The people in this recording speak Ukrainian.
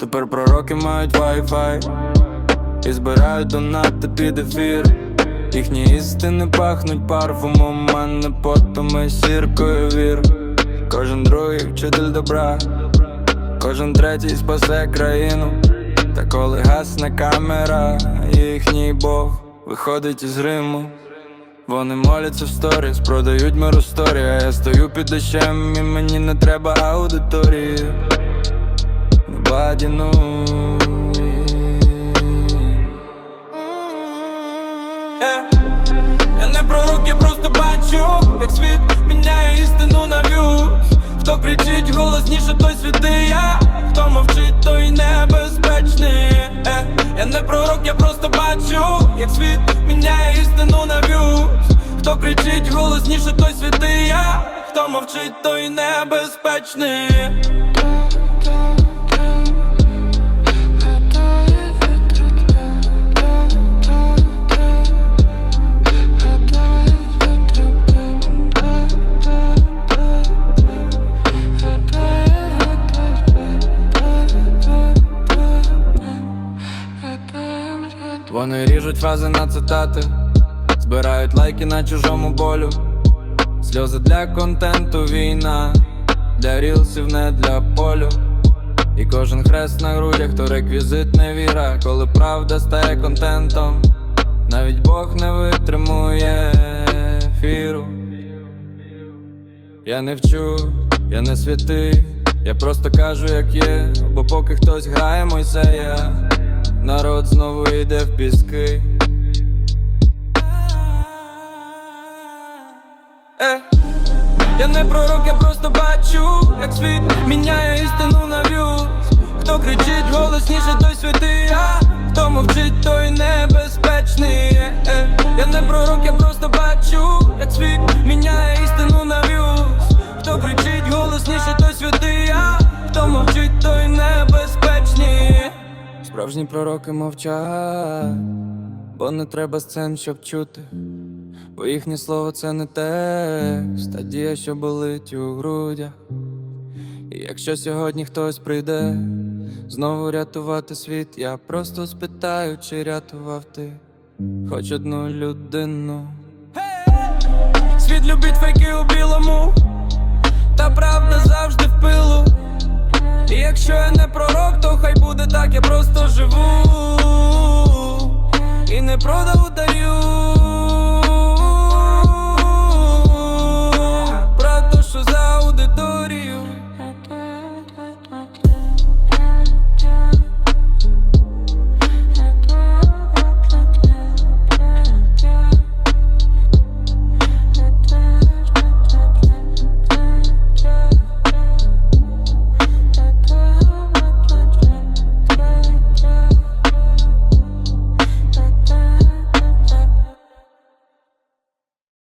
Тепер пророки мають Wi-Fi І збирають донати під ефір Їхні істини пахнуть парфумом, мене потом і сіркою вір Кожен другий вчитель добра, кожен третій спасе країну. Та коли гасне камера, їхній Бог виходить із Риму. Вони моляться в сторіс, продають миру сторі, а я стою під дощем і мені не треба аудиторії. Knows. Е, Я не пророк, я просто бачу, як світ міняє істину на в'юз. Хто кричить голосніше, той святия Хто мовчить, той небезпечний. Е, Я не пророк, я просто бачу, як світ міняє істину на в'юз. Хто кричить голосніше, той святия Хто мовчить, той небезпечний Вони ріжуть фрази на цитати, збирають лайки на чужому болю, сльози для контенту, війна, для рілсів, не для полю. І кожен хрест на грудях, то реквізит не віра, коли правда стає контентом, навіть Бог не витримує ефіру. Я не вчу, я не святий, я просто кажу, як є, бо поки хтось грає Мойсея, народ знову йде в піски. Е, я не пророк, я просто бачу, як світ міняє істину на в'юз Хто кричить голосніше, той святий, а хто мовчить, той небезпечний. Е, е, я не пророк, я просто бачу, Справжні пророки мовчать, бо не треба сцен, щоб чути. Бо їхнє слово це не текст, а дія, що болить у грудях. І якщо сьогодні хтось прийде знову рятувати світ, я просто спитаю, чи рятував ти хоч одну людину. Світ любить фейки у білому, та правда завжди в пилу. І якщо я буде так, я просто живу і не продав.